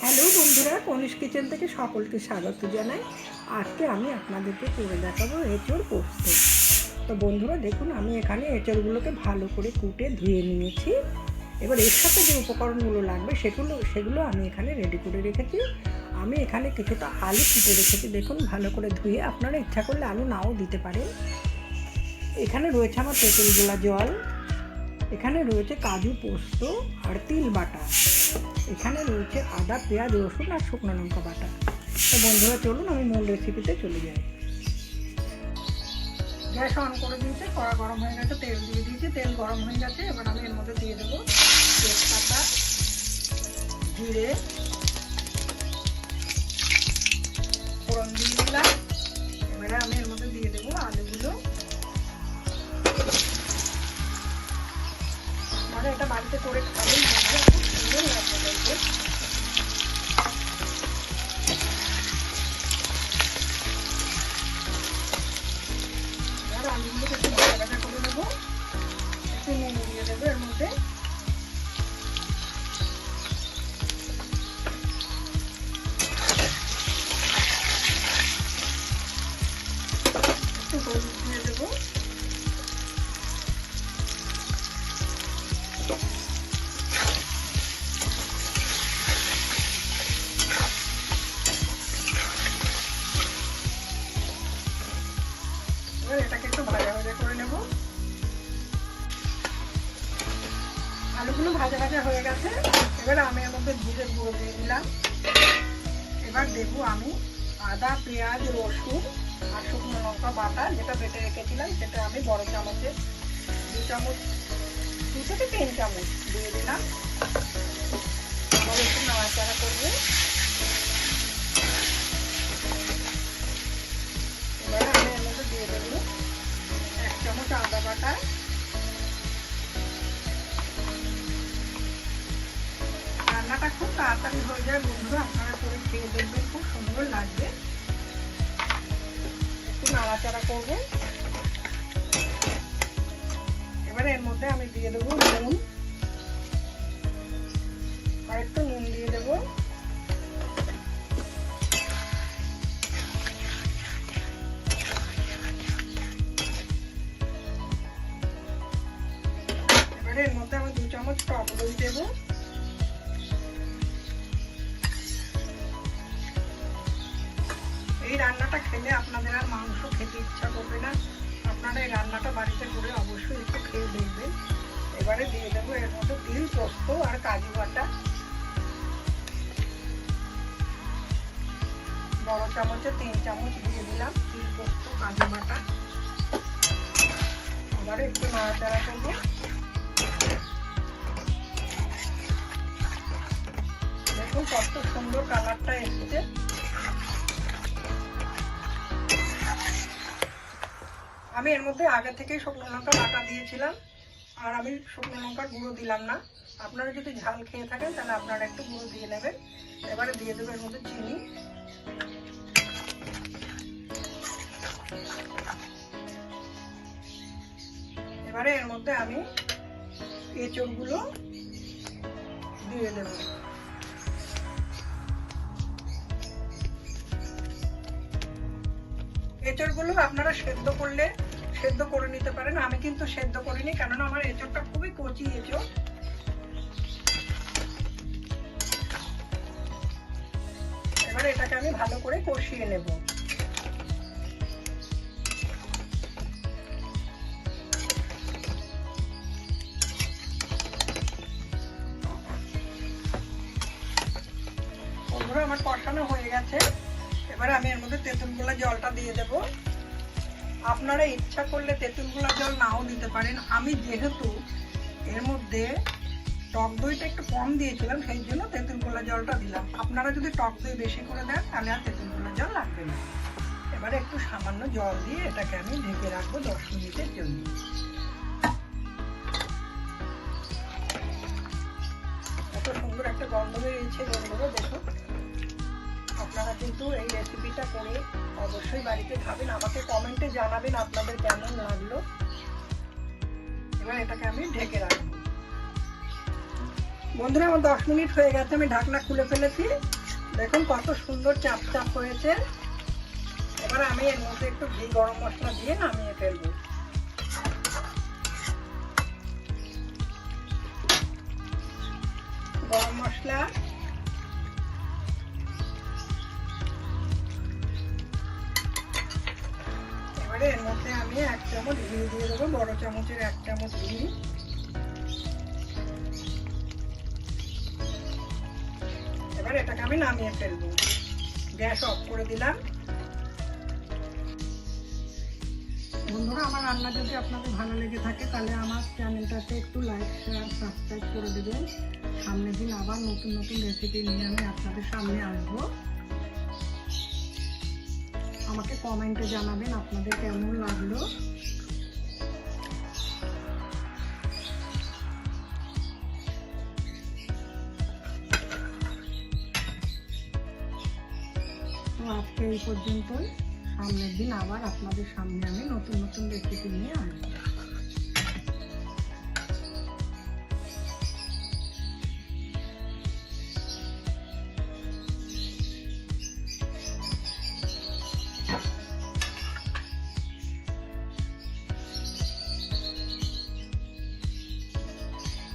Hello বন্ধুরা কনিষ kitchen থেকে সকলকে স্বাগত জানাই। আজকে আমি আপনাদেরকে করে দেখাবো এঁচড় পোস্ত। তো বন্ধুরা, দেখুন, আমি এখানে এঁচড়গুলোকে ভালো করে কুটে ধুয়ে নিয়েছি। এবার এর সাথে যে উপকরণগুলো লাগবে, সেগুলো সেগুলো আমি এখানে রেডি করে রেখেছি। আমি এখানে কিছুটা আলু কুটে রেখেছি, দেখুন, ভালো করে ধুয়ে। আপনারা ইচ্ছা করলে আলু নাও দিতে পারেন। এখানে রয়েছে আমার তেঁতুল গোলা জল। এখানে রয়েছে কাজু পোস্ত আর তিল বাটা। এখানে রয়েছে আদা, পেঁয়াজ, রসুন আর শুকনো লঙ্কা বাটা। তো বন্ধুরা, চলুন আমি মূল রেসিপিতে চলে যাই। গ্যাস অন করে দিয়েছে, কড়া গরম হয়ে গেছে, তেল দিয়ে দিয়েছি, তেল গরম হয়ে গেছে, এবার আমি এর মধ্যে দিয়ে দেবো তেজপাতা, জিরে, ফোড়ন দিয়ে দিলাম। এবারে আমি এর দেবো এর মধ্যে আলুগুলো ভাজা ভাজা হয়ে গেছে। এবার আমি এর মধ্যে জিরে গুঁড়ো দিয়ে দিলাম। এবার দেবো আমি আদা, পেঁয়াজ, রসুন আর শুকনো লঙ্কা বাটা, যেটা বেটে রেখেছিলাম, সেটা আমি বড় চামচে দু চামচ, দু থেকে তিন চামচ দিয়ে দিলাম। আবার একটু নাড়াচাড়া করবে। এবারে আমি এর মধ্যে দিয়ে দেবো এক চামচ আদা বাটা। রান্নাটা খুব তাড়াতাড়ি হয়ে যায়। বন্ধুরা, আপনারা করে খেয়ে দেখবেন, খুব সুন্দর লাগবে। একটু নাড়াচাড়া করবেন। এবারে এর মধ্যে আমি দিয়ে দেবো নুন। আর একটু নুন দিয়ে দেবো। এবারে এর মধ্যে আমি দু চামচ টক দই দেবো। এই রান্নাটা খেলে আপনাদের আর মাংস খেতে ইচ্ছা করবে না। আপনারা এই রান্নাটা বাড়িতে করে অবশ্যই একটু খেয়ে দেখবেন। এবারে দিয়ে দেবো এর মধ্যে তিল, পোস্ত আর কাজু বাটা। বড় চামচে তিন চামচ দিয়ে দিলাম তিল, পোস্ত, কাজু বাটা। আবার একটু নাড়াচাড়া করব। দেখুন কত সুন্দর কালারটা এসছে। আমি এর মধ্যে আগে থেকেই শুকনো লঙ্কা বাটা দিয়েছিলাম। আর আমি শুকনো লঙ্কার গুঁড়ো দিলাম না। আপনারা যদি ঝাল খেয়ে থাকেন, তাহলে আপনারা একটু গুঁড়ো দিয়ে নেবেন। এবারে দিয়ে দেবো এর মধ্যে চিনি। এবারে এর মধ্যে আমি এঁচড়গুলো দিয়ে দেবো। এঁচড়গুলো আপনারা সেদ্ধ করলে সেদ্ধ করে নিতে পারেন। আমি কিন্তু সেদ্ধ করিনি, কেননা আমার এঁচড়টা খুবই কচি এঁচড়। এবার এটাকে আমি ভালো করে কষিয়ে নেব। আমার কষানো হয়ে গেছে। এবারে আমি এর মধ্যে তেঁতুল গোলা জলটা দিয়ে দেব। আপনারা ইচ্ছা করলে তেঁতুল গোলা জল নাও দিতে পারেন। আমি যেহেতু এর মধ্যে টক দইটা একটু কম দিয়েছিলাম, সেই জন্য তেঁতুল গোলা জলটা দিলাম। আপনারা যদি টক দই বেশি করে দেন, তাহলে আর তেঁতুল গোলা জল লাগবে না। এবারে একটু সামান্য জল দিয়ে এটাকে আমি ঢেকে রাখব দশ মিনিটের জন্য। এত সুন্দর একটা গন্ধ বেরিয়েছে বন্ধুরা দেখুন। কিন্তু এই রেসিপিটা করে অবশ্যই বাড়িতে খাবেন। আমাকে কমেন্টে জানাবেন আপনাদের কেমন লাগল। এবার এটাকে আমি ঢেকে রাখব। বন্ধুরা, আমার দশ মিনিট হয়ে গেছে, আমি ঢাকনা খুলে ফেলেছি। দেখুন কত সুন্দর চাপ চাপ হয়েছে। এবার আমি এর মধ্যে একটু ঘি, গরম মশলা দিয়ে নামিয়ে ফেলব। গরম মশলা আমি এক চামচ ঘি দিয়ে দেবো, বড় চামচের এক চামচ ঘি। এবার এটাকে আমি নামিয়ে ফেলব। গ্যাস অফ করে দিলাম। বন্ধুরা, আমার রান্না যদি আপনাদের ভালো লেগে থাকে, তাহলে আমার চ্যানেলটাতে একটু লাইক শেয়ার সাবস্ক্রাইব করে দেবেন। সামনের দিন আবার নতুন নতুন রেসিপি নিয়ে আমি আপনাদের সামনে আসব। আমাকে কমেন্টে জানাবেন আপনাদের কেমন লাগল। তো আজকে এই পর্যন্তই। সামনের দিন আবার আপনাদের সামনে আমি নতুন নতুন রেসিপি